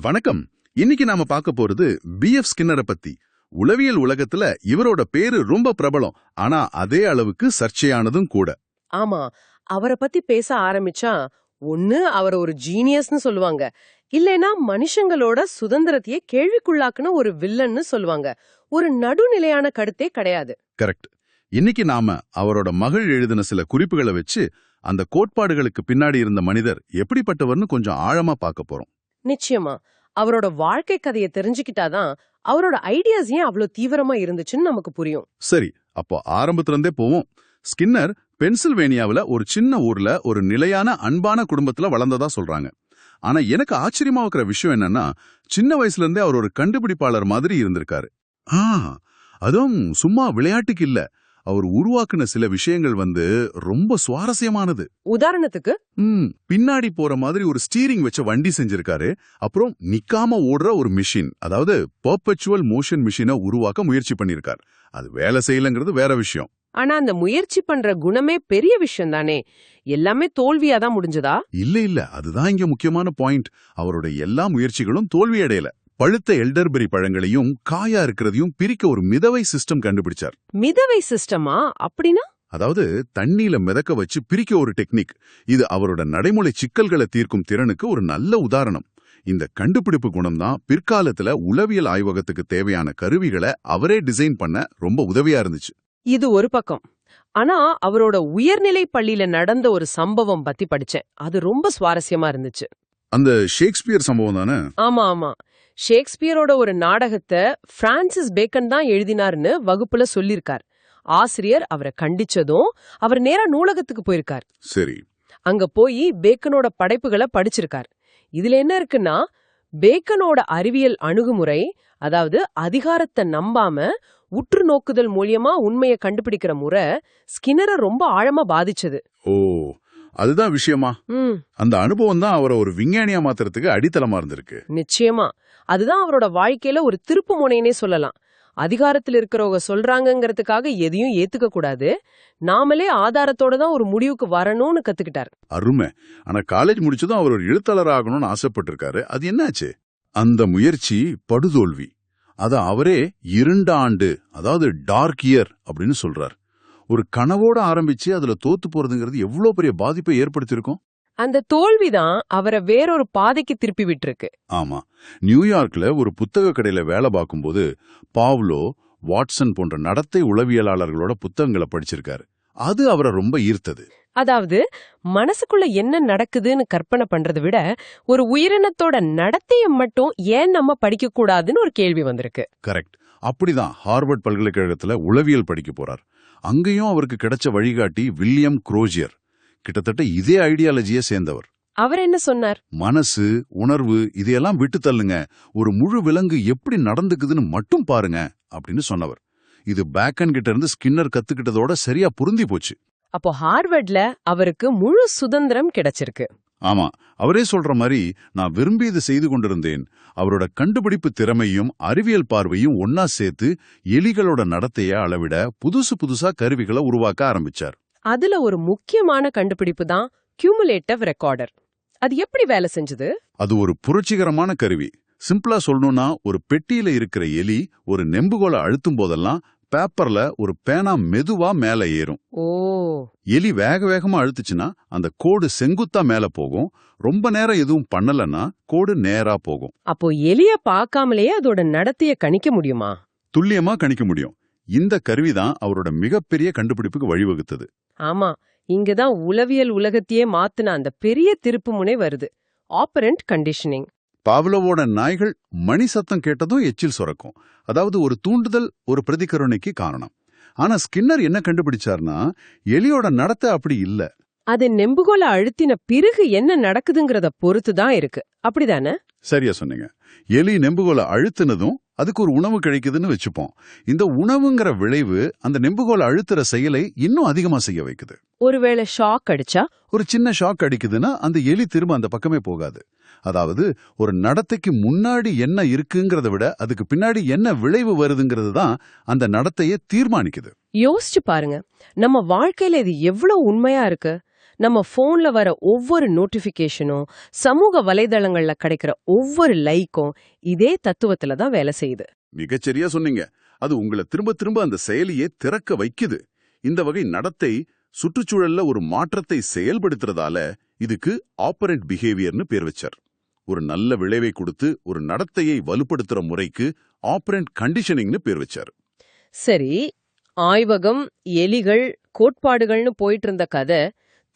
வணக்கம். இன்னைக்கு நாம பார்க்க போறது பிஎஃப் ஸ்கின்னரை பத்தி. உளவியல் உலகத்துல இவரோட பேரு ரொம்ப பிரபலம். ஆனா அதே அளவுக்கு சர்ச்சையானதும் கூட. ஆமா. அவரை பத்தி பேச ஆரம்பிச்சா ஒண்ணு அவர் ஒரு ஜீனியஸ்னு சொல்லுவாங்க. இல்லைன்னா மனுஷங்களோட சுதந்திரத்தையே கேள்விக்குள்ளாக்குன ஒரு வில்லன்னு சொல்லுவாங்க. ஒரு நடுநிலையான கருத்தே கிடையாது. கரெக்ட் இன்னைக்கு நாம அவரோட மகள் எழுதின சில குறிப்புகளை வச்சு அந்த கோட்பாடுகளுக்கு பின்னாடி இருந்த மனிதர் எப்படிப்பட்டவர்னு கொஞ்சம் ஆழமா பார்க்க போறோம். நிச்சயமா. அவரோட வாழ்க்கை கதையை தெரிஞ்சுக்கிட்டாதான் அவரோட ஐடியாஸ் ஏன் அவ்வளவு தீவிரமா இருந்துச்சுன்னு நமக்கு புரியும். சரி அப்போ ஆரம்பத்துல இருந்தே போவோம். ஸ்கின்னர் பென்சில்வேனியாவில் ஒரு சின்ன ஊர்ல ஒரு நிலையான அன்பான குடும்பத்துல வளர்ந்ததா சொல்றாங்க. ஆனா எனக்கு ஆச்சரியமா இருக்கிற விஷயம் என்னன்னா சின்ன வயசுல இருந்தே அவர் ஒரு கண்டுபிடிப்பாளர் மாதிரி இருந்திருக்காரு. ஆ அதுவும் சும்மா விளையாட்டுக்கு இல்லை. அவர் உருவாக்குன சில விஷயங்கள் வந்து ரொம்ப சுவாரஸ்யமானது. உதாரணத்துக்கு? ம் பின்னாடி போற மாதிரி ஒரு ஸ்டீரிங் வச்ச வண்டி செஞ்சிருக்காரு. அப்புறம் நிக்காம ஓடுற ஒரு மிஷின் அதாவது பர்பச்சுவல் மோஷன் மிஷினை உருவாக்க முயற்சி பண்ணிருக்கார். அது வேலை செய்யலங்கிறது வேற விஷயம். ஆனா அந்த முயற்சி பண்ற குணமே பெரிய விஷயம் தானே? எல்லாமே தோல்வியா தான் முடிஞ்சதா? இல்ல இல்ல அதுதான் இங்க முக்கியமான பாயிண்ட் அவரோட எல்லா முயற்சிகளும் தோல்வி அடையல பழுத்த எல்டர்பெரி பழங்களையும் காயா இருக்கிறதையும் பிரிக்க ஒரு மிதவை சிஸ்டம் கண்டுபிடிச்சார். மிதவை சிஸ்டமா அப்படின்னா? அதாவது தண்ணியில மிதக்க வச்சு பிரிக்க ஒரு டெக்னிக் இது அவரோட நடைமுறை சிக்கல்களை தீர்க்கும் திறனுக்கு ஒரு நல்ல உதாரணம். இந்த கண்டுபிடிப்பு குணம் தான் பிற்காலத்துல உளவியல் ஆய்வகத்துக்கு தேவையான கருவிகளை அவரே டிசைன் பண்ண ரொம்ப உதவியா இருந்துச்சு. இது ஒரு பக்கம். ஆனா அவரோட உயர்நிலை பள்ளியில நடந்த ஒரு சம்பவம் பத்தி படிச்சேன். அது ரொம்ப சுவாரஸ்யமா இருந்துச்சு. அந்த ஷேக்ஸ்பியர் சம்பவம் தானே? ஆமா ஆமா. ஷேக்ஸ்பியரோட ஒரு நாடகத்தை பிரான்சிஸ் பேக்கன் தான் எழுதினார்னு வகுப்புல சொல்லிருக்கார் ஆசிரியர் அவரை கண்டிச்சதும் அவர் நேரா நூலகத்துக்கு போயிருக்கார். சரி. அங்க போய் பேக்கனோட படைப்புகளை படிச்சிருக்கார். இதுல என்ன இருக்குன்னா பேக்கனோட அறிவியல் அணுகுமுறை அதாவது அதிகாரத்தை நம்பாம உற்று நோக்குதல் மூலியமா உண்மையை கண்டுபிடிக்கிற முறை ஸ்கின்னரை ரொம்ப ஆழமா பாதிச்சது. ஓ அதுதான் விஷயமா? ம். அந்த அனுபவம் தான் அவரை ஒரு விஞ்ஞானியா மாத்துறதுக்கு அடித்தளமா இருந்திருக்கு. நிச்சயமா. அதுதான் அவரோட வாழ்க்கையில ஒரு திருப்பு முனைன்னே சொல்லலாம். அதிகாரத்தில் இருக்கிறவங்க சொல்றாங்கிறதுக்காக எதையும் ஏத்துக்க கூடாது. நாமளே ஆதாரத்தோட தான் ஒரு முடிவுக்கு வரணும்னு கத்துக்கிட்டார். அருமை. ஆனா காலேஜ் முடிச்சதும் அவர் ஒரு எழுத்தாளர் ஆகணும்னு ஆசைப்பட்டிருக்காரு. அது என்னாச்சு? அந்த முயற்சி படுதோல்வி. அத அவரே இரண்டு ஆண்டு அதாவது டார்க் இயர் அப்படின்னு சொல்றார். ஒரு கனவோட ஆரம்பிச்சு அதுல தோத்து போறதுங்கிறது எவ்வளவு பெரிய பாதிப்பை ஏற்படுத்தியிருக்கும்? அந்த தோல்விதான் அவரை வேறொரு பாதைக்கு திருப்பி விட்டுருக்கு. ஆமா. நியூயார்க்ல ஒரு புத்தக கடையில வேலை பார்க்கும்போது பாவ்லோ வாட்சன் போன்ற நடத்தை உளவியலாளர்களோட புத்தகங்களை படிச்சிருக்காரு. அது அவரை ரொம்ப ஈர்த்தது. அதாவது மனசுக்குள்ள என்ன நடக்குதுன்னு கற்பனை பண்றதை விட ஒரு உயிரினத்தோட நடத்தைய மட்டும் ஏன் நம்ம படிக்க கூடாதுன்னு ஒரு கேள்வி வந்திருக்கு. கரெக்ட். அப்படிதான் ஹார்வர்ட் பல்கலைக்கழகத்துல உளவியல் படிக்க போறார். அங்கேயும் அவருக்கு கிடைச்ச வழிகாட்டி வில்லியம் குரோஜியர். கிட்டத்தட்ட இதே ஐடியாலஜியை சேர்ந்தவர். அவர் என்ன சொன்னார்? மனசு உணர்வு இதையெல்லாம் விட்டு தள்ளுங்க. ஒரு முழு விலங்கு எப்படி நடந்துக்குதுன்னு மட்டும் பாருங்க அப்படின்னு சொன்னவர். இது பேக்கன் கிட்ட இருந்து ஸ்கின்னர் கத்துக்கிட்டதோட சரியா பொருந்தி போச்சு. அப்போ ஹார்வர்ட்ல அவருக்கு முழு சுதந்திரம் கிடைச்சிருக்கு. ஆமா அவரே சொல்ற மாதிரி நான் விரும்பியது செய்து கொண்டிருந்தேன். அவரோட கண்டுபிடிப்பு திறமையும் அறிவியல் பார்வையும் ஒன்னா சேர்த்து எலிகளோட நடத்தைய அளவிட புதுசு புதுசா கருவிகளை உருவாக்க ஆரம்பிச்சார். அதுல ஒரு முக்கியமான கண்டுபிடிப்பு தான் கியூமுலேட்டிவ் ரெக்கார்டர் அது எப்படி வேலை செஞ்சது? அது ஒரு புரட்சிகரமான கருவி. சிம்பிளா சொல்லணும்னா ஒரு பெட்டியில இருக்கிற எலி ஒரு நெம்புகோலை அழுத்தும் போதெல்லாம் பேப்பர்ல ஒரு பேனா மெதுவா மேல ஏறும். ஓ. எலி வேக வேகமா அழுத்துச்சுன்னா அந்த கோடு செங்குத்தா மேல போகும். ரொம்ப நேரம் எதுவும் பண்ணலன்னா கோடு நேரா போகும். அப்போ எலிய பார்க்காமலேயே அதோட நடத்தைய கணிக்க முடியுமா? துல்லியமா கணிக்க முடியும். இந்த கருவிதான் அவரோட மிகப்பெரிய கண்டுபிடிப்புக்கு வழிவகுத்தது. ஆமா இங்கதான் உளவியல் உலகத்தையே மாத்துன அந்த பெரிய திருப்பு முனை வருது. ஆப்பரண்ட் கண்டிஷனிங் பாவ்லோவோட நாய்கள் மணி சத்தம் கேட்டதும் எச்சில் சுரக்கும். அதாவது ஒரு தூண்டுதல் ஒரு பிரதிகரணைக்கு காரணம். ஆனா ஸ்கின்னர் என்ன கண்டுபிடிச்சார்னா எலியோட நடத்தை அப்படி இல்ல. அது நெம்புகோல அழுத்தின பிறகு என்ன நடக்குதுங்கிறத பொறுத்து தான் இருக்கு. அப்படிதானே? சரியா சொன்னீங்க. எலி நெம்புகோலை அழுத்தினதும் அதுக்கு ஒரு உணவு கிடைக்குதுன்னு வச்சுப்போம். இந்த உணவுங்கிற விளைவு அந்த நெம்புகோலை அழுத்துற செயலை இன்னும் அதிகமா செய்ய வைக்குது. ஒருவேளை ஷாக் அடிச்சா? ஒரு சின்ன ஷாக் அடிக்குதுன்னா அந்த எலி திரும்ப அந்த பக்கமே போகாது. அதாவது ஒரு நடத்தைக்கு முன்னாடி என்ன இருக்குங்கிறத விட அதுக்கு பின்னாடி என்ன விளைவு வருதுங்கிறது தான் அந்த நடத்தையை தீர்மானிக்குது. யோசிச்சு பாருங்க. நம்ம வாழ்க்கையில இது எவ்வளவு உண்மையா இருக்கு? நம்ம போன்ல வர ஒவ்வொரு நோட்டிபிகேஷனும் சமூக வலைதளங்கள்ல கிடைக்கிற ஒவ்வொரு லைக்கும் இதே தத்துவத்துல தான் வேலை செய்யுது. மிகச்சரியா சொன்னீங்க. அது உங்களை திரும்ப திரும்ப அந்த செயலியே திறக்க வைக்குது. இந்த வகை நடத்தை சுற்றுச்சூழல்ல ஒரு மாற்றத்தை செயல்படுத்துறதால இதுக்கு ஆப்பரண்ட் பிஹேவியர்னு பேர் வச்சார். ஒரு நல்ல விளைவை கொடுத்து ஒரு நடத்தையை வலுப்படுத்துற முறைக்கு ஆப்பரண்ட் கண்டிஷனிங்னு பேர் வச்சார். சரி ஆய்வகம் எலிகள் கோட்பாடுகள்னு போயிட்டு இருந்த கதை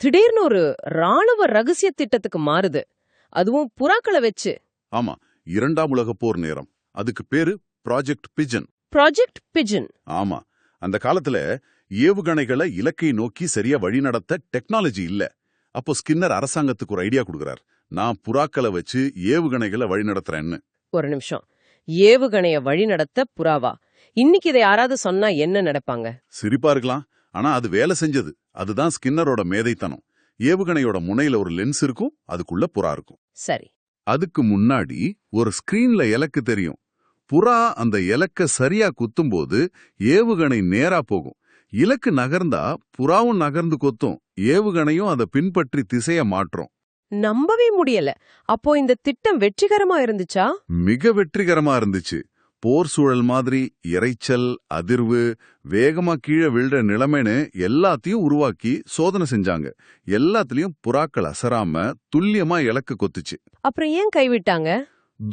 திடீர்னு ஒரு ராணுவ ரகசிய திட்டத்துக்கு மாறுது. அதுவும் புறாக்களை வச்சு. ஆமா இரண்டாம் உலகப் போர் நேரம். அதுக்கு பேரு ப்ராஜெக்ட் பிஜன் ப்ராஜெக்ட் பிஜன் ஆமா அந்த காலத்துல ஏவுகணைகளை இலக்கை நோக்கி சரியா வழிநடத்த டெக்னாலஜி இல்ல. அப்போ ஸ்கின்னர் அரசாங்கத்துக்கு ஒரு ஐடியா கொடுக்கறார். நான் புறாக்களை வச்சு ஏவுகணைகளை வழிநடத்துறேன்னு ஒரு நிமிஷம். ஏவுகணைய வழிநடத்த புறாவா? இன்னைக்கு இதை யாராவது சொன்னா என்ன நடப்பாங்க சிரிப்பா இருக்கலாம். ஆனா அது வேலை செஞ்சது. அதுதான் ஸ்கின்னரோட மேதைத்தனம். ஏவுகணையோட முனையில ஒரு லென்ஸ் இருக்கும் அதுக்குள்ள புறா இருக்கும். சரி. அதுக்கு முன்னாடி ஒரு ஸ்கிரீன்ல இலக்கு தெரியும். புறா அந்த இலக்க சரியா குத்தும்போது ஏவுகணை நேரா போகும். இலக்கு நகர்ந்தா புறாவும் நகர்ந்து கொத்தும். ஏவுகணையும் அதை பின்பற்றி திசைய மாற்றும். நம்பவே முடியல. அப்போ இந்த திட்டம் வெற்றிகரமா இருந்துச்சா? மிக வெற்றிகரமா இருந்துச்சு. போர் சூழல் மாதிரி இரைச்சல் அதிர்வு வேகமா கீழே விழுற நிலைமைன்னு எல்லாத்தையும் உருவாக்கி சோதனை செஞ்சாங்க. எல்லாத்துலயும் புறாக்கள் அசராம துல்லியமா இலக்கு கொத்துச்சு. அப்புறம் ஏன் கைவிட்டாங்க?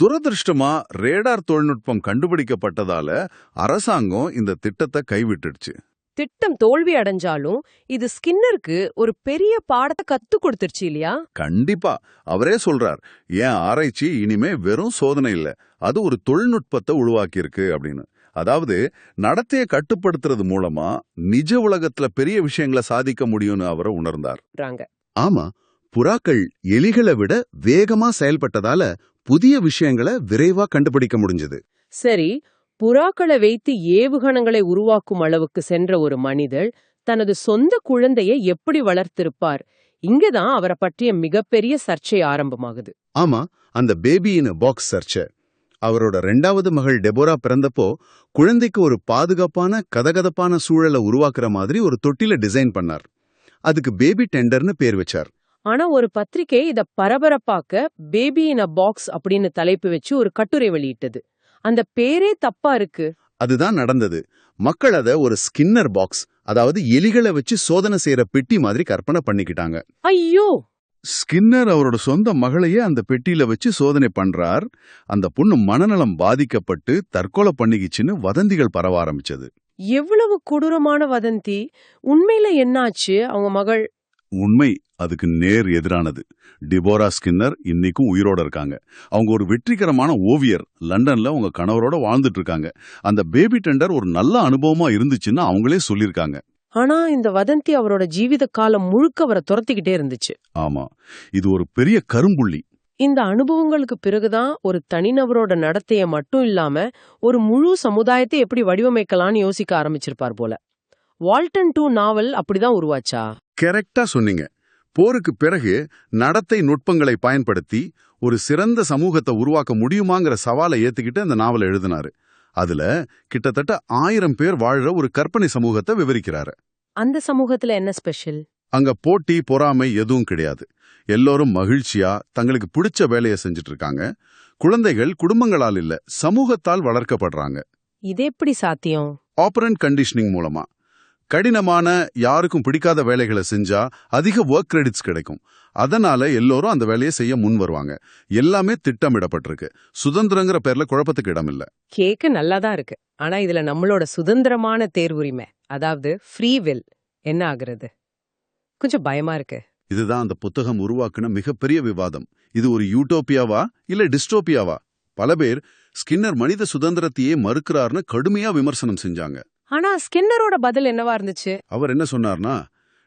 துரதிருஷ்டமா ரேடார் தொழில்நுட்பம் கண்டுபிடிக்கப்பட்டதால அரசாங்கம் இந்த திட்டத்தை கைவிட்டுடுச்சு. திட்டம் தோல்வி அடைஞ்சாலும் இது ஸ்கின்னருக்கு ஒரு பெரிய பாடத்தை கத்து கொடுத்துருச்சு இல்லையா? கண்டிப்பா. அவரே சொல்றார் என் ஆராய்ச்சி இனிமே வெறும் சோதனை இல்ல. அது ஒரு தொழில்நுட்பத்தை உருவாக்கியிருக்கு அப்படின்னு. அதாவது நடத்தையை கட்டுப்படுத்துறது மூலமா நிஜ உலகத்துல பெரிய விஷயங்களை சாதிக்க முடியும்னு அவரை உணர்ந்தார். ஆமா புறாக்கள் எலிகளை விட வேகமா செயல்பட்டதால புதிய விஷயங்களை விரைவா கண்டுபிடிக்க முடிஞ்சது. சரி புறாக்களை வைத்து ஏவுகணங்களை உருவாக்கும் அளவுக்கு சென்ற ஒரு மனிதர் தனது சொந்த குழந்தையை எப்படி வளர்த்திருப்பார்? இங்கதான் அவரை பற்றிய மிகப்பெரிய சர்ச்சை ஆரம்பமாகுது. ஆமா அந்த பேபி இன் பாக்ஸ் சர்ச்ச. அவரோட ரெண்டாவது மகள் டெபோரா பிறந்தப்போ குழந்தைக்கு ஒரு பாதுகாப்பான கதகதப்பான சூழலை உருவாக்குற மாதிரி ஒரு தொட்டில டிசைன் பண்ணார். அதுக்கு பேபி டெண்டர்னு பேர் வச்சார். ஆனா ஒரு பத்திரிகை இத பரபரப்பாக்க பேபி இன் அ பாக்ஸ் அப்படின்னு தலைப்பு வச்சு ஒரு கட்டுரை வெளியிட்டது. அந்த பேரே தப்பா இருக்கு. அதுதான் நடந்தது. மக்கள் அத ஒரு ஸ்கின்னர் பாக்ஸ் அதாவது எலிகளை வச்சு சோதனை செய்யற பெட்டி மாதிரி கற்பனை பண்ணிக்கிட்டாங்க. ஐயோ! ஸ்கின்னர் அவரோட சொந்த மகளையே அந்த பெட்டியில வச்சு சோதனை பண்றார். அந்த பொண்ணு மனநலம் பாதிக்கப்பட்டு தற்கொலை பண்ணிக்கிச்சுன்னு வதந்திகள் பரவ ஆரம்பிச்சது. எவ்வளவு கொடூரமான வதந்தி. உண்மையில என்னாச்சு? அவங்க மகள் உண்மை அதுக்கு நேர் எதிரானது. டிபோரா ஸ்கின்னர் இன்னைக்கும் உயிரோட இருக்காங்க. அவங்க ஒரு வெற்றிகரமான ஓவியர். லண்டன்ல அவங்க கணவரோட வாழ்ந்துட்டு இருக்காங்க. அந்த பேபி டெண்டர் ஒரு நல்ல அனுபவமா இருந்துச்சுன்னு அவங்களே சொல்லியிருக்காங்க. ஆனா இந்த வதந்தி அவரோட ஜீவித காலம் முழுக்க அவரை துரத்திக்கிட்டே இருந்துச்சு. ஆமா. இது ஒரு பெரிய கரும்புள்ளி. இந்த அனுபவங்களுக்கு பிறகுதான் ஒரு தனிநபரோட நடத்தைய மட்டும் இல்லாம ஒரு முழு சமுதாயத்தை எப்படி வடிவமைக்கலாம்னு யோசிக்க ஆரம்பிச்சிருப்பார் போல. வால்டன் டூ நாவல் அப்படிதான் உருவாச்சா? கரெக்டா சொன்னீங்க. போருக்கு பிறகு நடத்தை நுட்பங்களை பயன்படுத்தி ஒரு சிறந்த சமூகத்தை உருவாக்க முடியுமாங்கிற சவாலை ஏத்துக்கிட்டு அந்த நாவலை எழுதினாரு. அதுல கிட்டத்தட்ட ஆயிரம் பேர் வாழ்ற ஒரு கற்பனை சமூகத்தை விவரிக்கிறாரு. அந்த சமூகத்துல என்ன ஸ்பெஷல்? அங்க போட்டி பொறாமை எதுவும் கிடையாது. எல்லோரும் மகிழ்ச்சியா தங்களுக்கு பிடிச்ச வேலையை செஞ்சுட்டு இருக்காங்க. குழந்தைகள் குடும்பங்களால் இல்ல சமூகத்தால் வளர்க்கப்படுறாங்க. இது எப்படி சாத்தியம்? ஆப்பரண்ட் கண்டிஷனிங் மூலமா. கடினமான யாருக்கும் பிடிக்காத வேலைகளை செஞ்சா அதிக ஒர்க் கிரெடிட்ஸ் கிடைக்கும். அதனால எல்லோரும் அந்த வேலையை செய்ய முன் வருவாங்க. எல்லாமே திட்டமிடப்பட்டிருக்கு. சுதந்திரங்கிற பேர்ல குழப்பத்துக்கு இடம் இல்ல கேக்க நல்லாதான் இருக்கு. ஆனா இதுல நம்மளோட சுதந்திரமான தேர்வுரிமை அதாவது ஃப்ரீ வில் என்ன ஆகுறது? கொஞ்சம் பயமா இருக்கு. இதுதான் அந்த புத்தகம் உருவாக்குன மிகப்பெரிய விவாதம். இது ஒரு யூட்டோப்பியாவா இல்ல டிஸ்டோப்பியாவா பல பேர் ஸ்கின்னர் மனித சுதந்திரத்தையே மறுக்கிறார்னு கடுமையா விமர்சனம் செஞ்சாங்க. ஆனா ஸ்கின்னரோட பதில் என்னவா இருந்துச்சு? அவர் என்ன சொன்னார்னா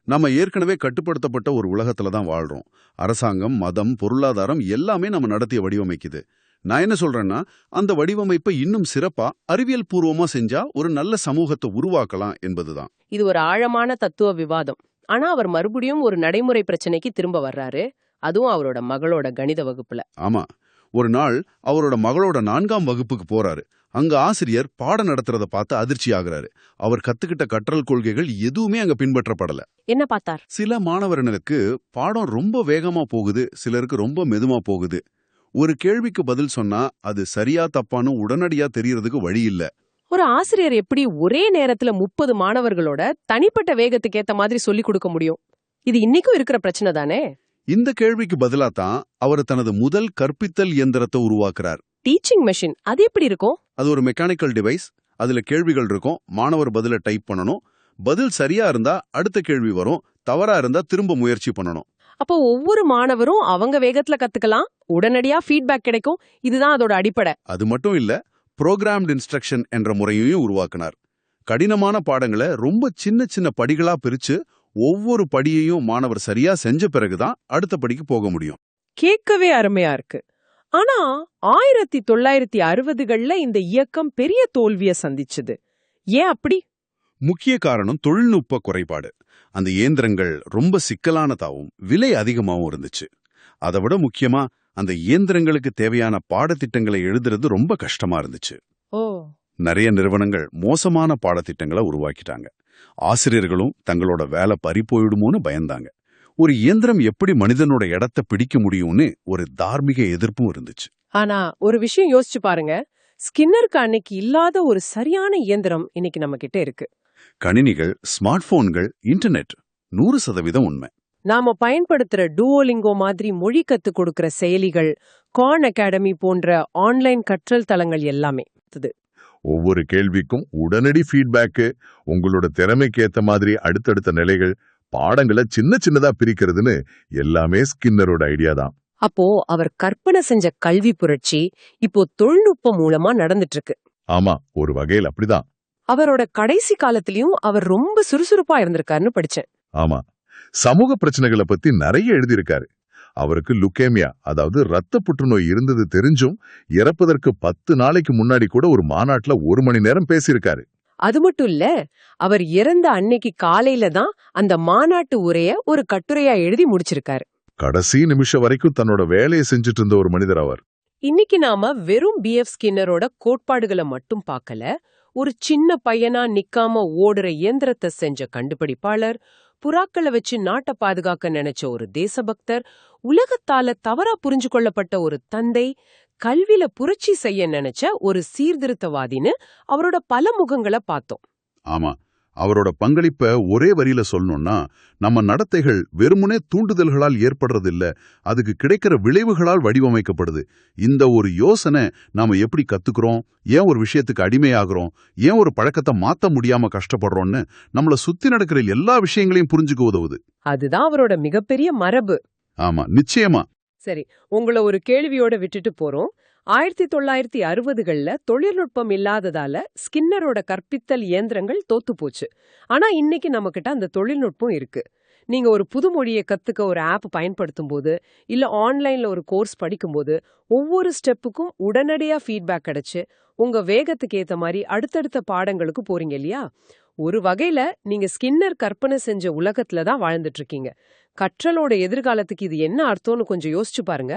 நம்ம ஏற்கனவே கட்டுப்படுத்தப்பட்ட ஒரு உலகத்துல தான் வாழ்றோம். அரசாங்கம் மதம் பொருளாதாரம் எல்லாமே நம்ம நடத்திய வடிவமைக்குது. நான் என்ன சொல்றேன்னா அந்த வடிவமைப்பை இன்னும் சிறப்பா அறிவியல் பூர்வமா செஞ்சா ஒரு நல்ல சமூகத்தை உருவாக்கலாம் என்பதுதான். இது ஒரு ஆழமான தத்துவ விவாதம். ஆனா அவர் மறுபடியும் ஒரு நடைமுறை பிரச்சனைக்கு திரும்ப வர்றாரு. அதுவும் அவரோட மகளோட கணித வகுப்புல. ஆமா. ஒரு நாள் அவரோட மகளோட நான்காம் வகுப்புக்கு போறாரு. அங்க ஆசிரியர் பாடம் நடத்துறத பார்த்து அதிர்ச்சி ஆகுறாரு. அவர் கத்துக்கிட்ட கற்றல் கொள்கைகள் எதுவுமே அங்க பின்பற்றப்படல. என்ன பார்த்தார்? சில மாணவர்களுக்கு பாடம் ரொம்ப வேகமா போகுது சிலருக்கு ரொம்ப மெதுமா போகுது. ஒரு கேள்விக்கு பதில் சொன்னா அது சரியா தப்பான்னு உடனடியா தெரியறதுக்கு வழி இல்ல. ஒரு ஆசிரியர் எப்படி ஒரே நேரத்துல முப்பது மாணவர்களோட தனிப்பட்ட வேகத்துக்கு ஏத்த மாதிரி சொல்லி கொடுக்க முடியும்? இது இன்னைக்கும் இருக்கிற பிரச்சனை தானே? இந்த கேள்விக்கு பதிலா தான் அவர் தனது முதல் கற்பித்தல் இயந்திரத்தை உருவாக்குறார். டீச்சிங் மெஷின் அது எப்படி இருக்கும்? அது ஒரு மெக்கானிக்கல் டிவைஸ் அதுல கேள்விகள் இருக்கும் மாணவர் பதில டைப் பண்ணணும் பதில் சரியா இருந்தா அடுத்த கேள்வி வரும் தவறா இருந்தா திரும்ப முயற்சி பண்ணணும். அப்போ ஒவ்வொரு மாணவரும் அவங்க வேகத்துல கத்துக்கலாம் உடனடியா ஃபீட்பேக் கிடைக்கும் இதுதான் அதோட அடிப்படை. அது மட்டும் இல்ல ப்ரோக்ராம்டு இன்ஸ்ட்ரக்ஷன் என்ற முறையையும் உருவாக்கினார். கடினமான பாடங்களை ரொம்ப சின்ன சின்ன படிகளா பிரிச்சு ஒவ்வொரு படியையும் மாணவர் சரியா செஞ்ச பிறகுதான் அடுத்த படிக்கு போக முடியும். கேட்கவே அருமையா இருக்கு. ஆனா ஆயிரத்தி தொள்ளாயிரத்தி அறுபதுகள்ல இந்த இயக்கம் பெரிய தோல்விய சந்திச்சது. ஏன் அப்படி? முக்கிய காரணம் தொழில்நுட்ப குறைபாடு. அந்த இயந்திரங்கள் ரொம்ப சிக்கலானதாகவும் விலை அதிகமாகவும் இருந்துச்சு. அதை விட முக்கியமா அந்த இயந்திரங்களுக்கு தேவையான பாடத்திட்டங்களை எழுதுறது ரொம்ப கஷ்டமா இருந்துச்சு. ஓ. நிறைய நிறுவனங்கள் மோசமான பாடத்திட்டங்களை உருவாக்கிட்டாங்க. ஆசிரியர்களும் தங்களோட வேலை பறி போயிடுமோன்னு பயந்தாங்க. ஒரு இயந்திரம் எப்படி மனிதனோட இடத்தை பிடிக்க முடியும்னு ஒரு தார்மீக எதிர்ப்பும் இருந்துச்சு. ஆனா ஒரு விஷயம் யோசிச்சு பாருங்க. ஸ்கின்னருக்கு அன்னைக்கு இல்லாத ஒரு சரியான இயந்திரம் இன்னைக்கு நம்ம கிட்ட இருக்கு. கணினிகள் ஸ்மார்ட் போன்கள் இன்டர்நெட் நூறு சதவீதம் உண்மை. நாம பயன்படுத்துற டூவோலிங்கோ மாதிரி மொழி கத்து கொடுக்கிற செயலிகள் கான் அகாடமி போன்ற ஆன்லைன் கற்றல் தளங்கள் எல்லாமே. ஒவ்வொரு கேள்விக்கும் உடனடி ஃபீட்பேக்கு உங்களோட திறமைக்கு ஏத்த மாதிரி அடுத்தடுத்த நிலைகள் பாடங்களை சின்ன சின்னதா பிரிக்கிறதுன்னு எல்லாமே ஸ்கின்னரோட ஐடியா தான். அப்போ அவர் கற்பனை செஞ்ச கல்வி புரட்சி இப்போ தொழில்நுட்பம் மூலமா நடந்துட்டு இருக்கு ஆமா ஒரு வகையில் அப்படிதான். அவரோட கடைசி காலத்திலயும் அவர் ரொம்ப சுறுசுறுப்பா இருந்திருக்காருன்னு படிச்சேன். ஆமா சமூக பிரச்சனைகளை பத்தி நிறைய எழுதியிருக்காரு. அவருக்கு லுக்கேமியா அதாவது ரத்த புற்றுநோய் இருந்தது தெரிஞ்சும் இறப்பதற்கு பத்து நாளைக்கு முன்னாடி கூட ஒரு மாநாட்டுல ஒரு மணி நேரம் பேசியிருக்காரு. அது மட்டும் இல்ல அவர் இறந்த அன்னைக்கு காலையில தான் அந்த மாநாட்டு உரைய ஒரு கட்டுரையா எழுதி முடிச்சிருக்காரு. கடைசி நிமிஷம் வரைக்கும் தன்னோட வேலையை செஞ்சுட்டு இருந்த ஒரு மனிதர் அவர். இன்னைக்கு நாம வெறும் பிஎஃப் ஸ்கின்னரோட கோட்பாடுகளை மட்டும் பார்க்கல ஒரு சின்ன பையனா நிக்காம ஓடுற இயந்திரத்தை செஞ்ச கண்டுபிடிப்பாளர் புறாக்களை வச்சு நாட்டை பாதுகாக்க நினைச்ச ஒரு தேசபக்தர் உலகத்தால தவறா புரிஞ்சு கொள்ளப்பட்ட ஒரு தந்தை கல்வியில புரட்சி செய்ய நினைச்ச ஒரு சீர்திருத்தவாதின்னு அவரோட பல முகங்களை பார்த்தோம். ஆமா. அவரோட பங்களிப்ப ஒரே வரியில சொல்லணும்னா நம்ம நடத்தைகள் வெறுமனே தூண்டுதல்களால் ஏற்படுறதில்ல அதுக்கு கிடைக்கிற விளைவுகளால் வடிவமைக்கப்படுது. இந்த ஒரு யோசனை நாம எப்படி கத்துக்கிறோம்? ஏன் ஒரு விஷயத்துக்கு அடிமையாகிறோம்? ஏன் ஒரு பழக்கத்தை மாத்த முடியாம கஷ்டப்படுறோம்னு நம்மள சுத்தி நடக்கிற எல்லா விஷயங்களையும் புரிஞ்சுக்க உதவுது. அதுதான் அவரோட மிகப்பெரிய மரபு. ஆமா நிச்சயமா. சரி உங்களை ஒரு கேள்வியோட விட்டுட்டு போறோம். ஆயிரத்தி தொள்ளாயிரத்தி அறுபதுகள்ல தொழில்நுட்பம் இல்லாததால ஸ்கின்னரோட கற்பித்தல் இயந்திரங்கள் தோத்து போச்சு ஆனா இன்னைக்கு நம்மகிட்ட அந்த தொழில்நுட்பம் இருக்கு. நீங்க ஒரு புது மொழியை கத்துக்க ஒரு ஆப் பயன்படுத்தும் போது இல்ல ஆன்லைன்ல ஒரு கோர்ஸ் படிக்கும்போது ஒவ்வொரு ஸ்டெப்புக்கும் உடனடியா ஃபீட்பேக் கிடைச்சு உங்க வேகத்துக்கு ஏத்த மாதிரி அடுத்தடுத்த பாடங்களுக்கு போறீங்க இல்லையா? ஒரு வகையில நீங்க ஸ்கின்னர் கற்பனை செஞ்ச உலகத்துல தான் வாழ்ந்துட்டு இருக்கீங்க. கற்றலோட எதிர்காலத்துக்கு இது என்ன அர்த்தம்னு கொஞ்சம் யோசிச்சு பாருங்க.